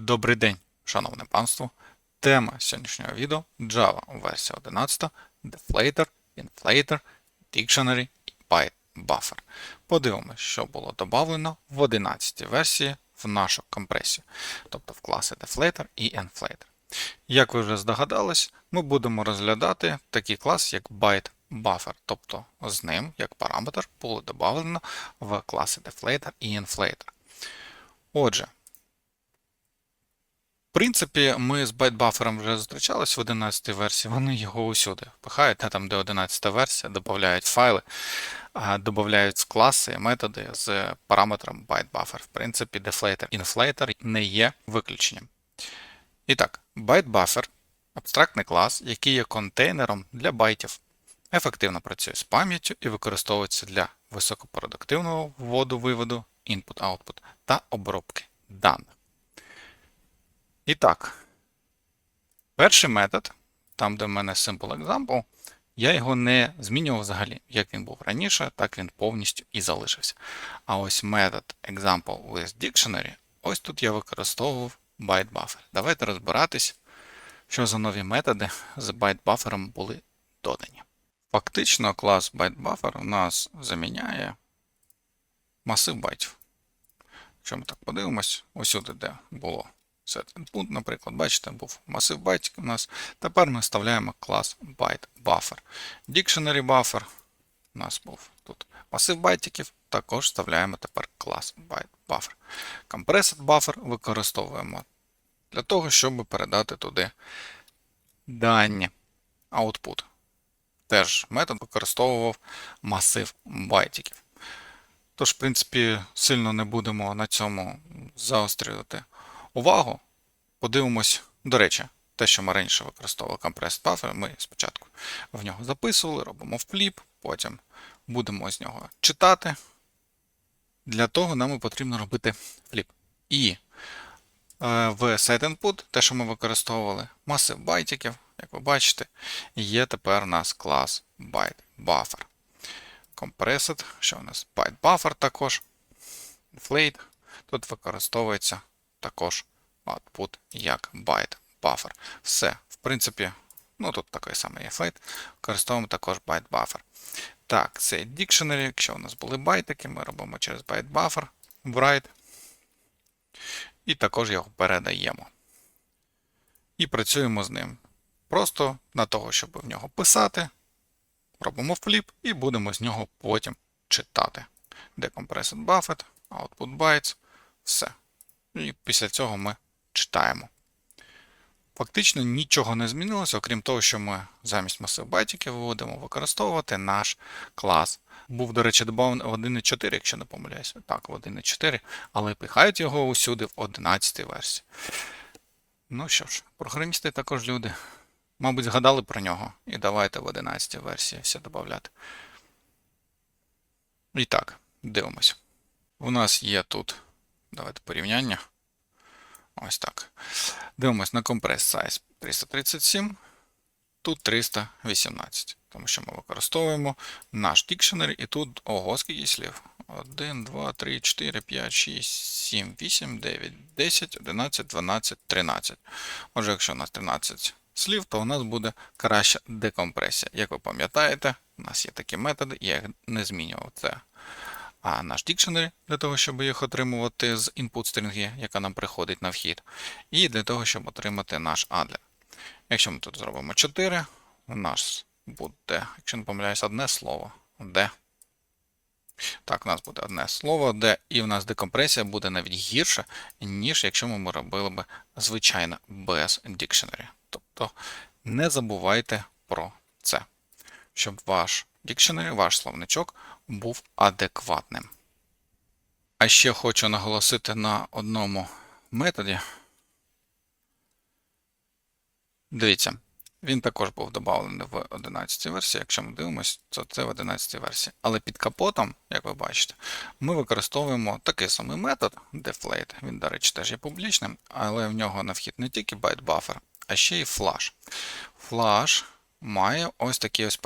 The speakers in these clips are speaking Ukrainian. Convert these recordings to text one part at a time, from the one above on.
Добрий день, шановне панство. Тема сьогоднішнього відео Java версія 11, Deflator, Inflator, Dictionary і Byte Buffer. Подивимось, що було додано в 11 версії в нашу компресію, тобто в класи Deflator і Inflator. Як ви вже здогадались, ми будемо розглядати такий клас, як Byte Buffer, тобто з ним, як параметр, було додано в класи Deflator і Inflator. Отже, в принципі, ми з байтбафером вже зустрічались в 11 версії, вони його усюди впихають, та там, де 11 версія, додають файли, додають класи, методи з параметром bytebuffer. В принципі, deflator, inflator не є виключенням. І так, bytebuffer – абстрактний клас, який є контейнером для байтів. Ефективно працює з пам'яттю і використовується для високопродуктивного вводу-виводу, input-output та обробки даних. І так, перший метод, там, де в мене Simple Example, я його не змінював взагалі. Як він був раніше, так він повністю і залишився. А ось метод Example with Dictionary, ось тут я використовував byte-buffer. Давайте розбиратись, що за нові методи з byte-buffer були додані. Фактично, клас byte-buffer у нас заміняє масив байтів. Якщо ми так подивимось, усюди, де було set input, наприклад, бачите, був масив байтів у нас. Тепер ми вставляємо клас byte buffer. Dictionary buffer у нас був тут масив байтиків, також вставляємо тепер клас byte buffer. Compressed buffer використовуємо для того, щоб передати туди дані output. Теж метод використовував масив байтиків. Тож, в принципі, сильно не будемо на цьому заострювати увагу. Подивимось, до речі, те, що ми раніше використовували Compressed Buffer, ми спочатку в нього записували, робимо фліп, потім будемо з нього читати. Для того нам і потрібно робити фліп. І е, в SideInput, те, що ми використовували, масив байтиків, як ви бачите, є тепер у нас клас ByteBuffer. Compressed, що у нас ByteBuffer також. Inflate. Тут використовується також output як byte buffer. Все, в принципі, ну тут такий самий ефект. Використовуємо також byte buffer. Так, це dictionary. Якщо у нас були байтики, ми робимо через byte buffer write. І також його передаємо. І працюємо з ним. Просто на того, щоб в нього писати, робимо фліп і будемо з нього потім читати. Decompressed buffet, output bytes, все. І після цього ми читаємо. Фактично нічого не змінилося, окрім того, що ми замість масив байтиків будемо використовувати наш клас. Був, до речі, додаваний в 1.4, якщо не помиляюся. Так, в 1.4, але пихають його усюди в 11 версії. Ну що ж, програмісти також люди. Мабуть, згадали про нього. І давайте в 11 версії все додати. І так, дивимося. У нас є тут. Давайте порівняння. Ось так. Дивимось на компрес size 337, тут 318. Тому що ми використовуємо наш дикшенері, і тут ого, скільки слів. 1, 2, 3, 4, 5, 6, 7, 8, 9, 10, 11, 12, 13. Отже, якщо у нас 13 слів, то у нас буде краща декомпресія. Як ви пам'ятаєте, у нас є такі методи, я їх не змінював. Це а наш дикшенері для того, щоб їх отримувати з input стрінги, яка нам приходить на вхід, і для того, щоб отримати наш адлер. Якщо ми тут зробимо 4, у нас буде, якщо не помиляюсь, одне слово де. Так, у нас буде одне слово, де, і в нас декомпресія буде навіть гірша, ніж якщо ми робили б звичайно без дикшенері. Тобто не забувайте про це, щоб ваш дикшенері, ваш словничок був адекватним. А ще хочу наголосити на одному методі. Дивіться, він також був додавлений в 11 версії. Якщо ми дивимося, то це в 11 версії. Але під капотом, як ви бачите, ми використовуємо такий самий метод deflate. Він, до речі, теж є публічним, але в нього на вхід не тільки byte а ще й flash. Flash має ось такі ось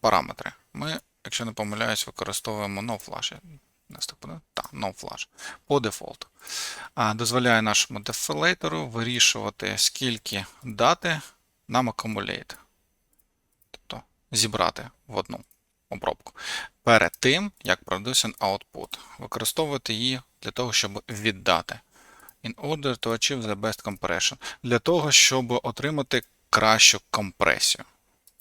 параметри. Ми, якщо не помиляюсь, використовуємо NoFlash. Так, no flash по дефолту. А, дозволяє нашому дефолейтору вирішувати, скільки дати нам акумулейт. Тобто зібрати в одну обробку. Перед тим, як produce an output. Використовувати її для того, щоб віддати. In order to achieve the best compression. Для того, щоб отримати кращу компресію.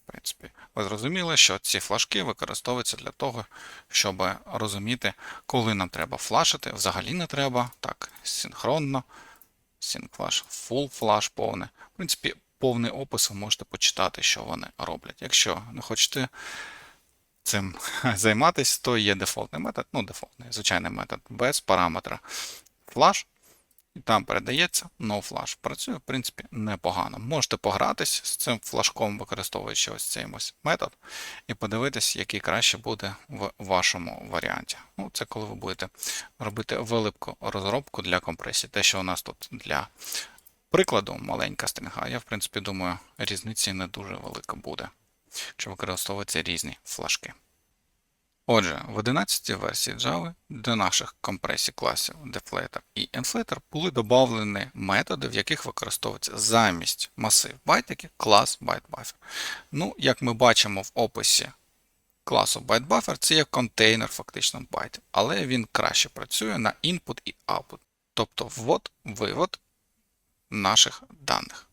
В принципі, ви зрозуміли, що ці флажки використовуються для того, щоб розуміти, коли нам треба флашити. Взагалі не треба. Так, синхронно. Sync-флаш, full флаш повне. В принципі, повний опис ви можете почитати, що вони роблять. Якщо не хочете цим займатися, то є дефолтний метод, ну, дефолтний, звичайний метод без параметра flash. І там передається no-flash. Працює, в принципі, непогано. Можете погратись з цим флажком, використовуючи ось цей ось метод, і подивитись, який краще буде в вашому варіанті. Ну, Це коли ви будете робити велику розробку для компресії. Те, що у нас тут для прикладу маленька стрінга, я, в принципі, думаю, різниці не дуже велика буде, якщо використовуються різні флажки. Отже, в 11 версії Java до наших компресій класів Deflator і Inflator були додавлені методи, в яких використовується замість масив байтики клас ByteBuffer. Ну, як ми бачимо в описі класу ByteBuffer, це є контейнер фактично байт, але він краще працює на input і output, тобто ввод, вивод наших даних.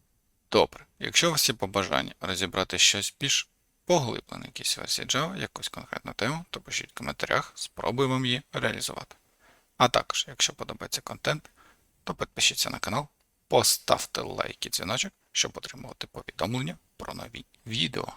Добре, якщо у вас є побажання розібрати щось більш поглиблений якісь версії Java, якусь конкретну тему, то пишіть в коментарях, спробуємо її реалізувати. А також, якщо подобається контент, то підпишіться на канал, поставте лайк і дзвіночок, щоб отримувати повідомлення про нові відео.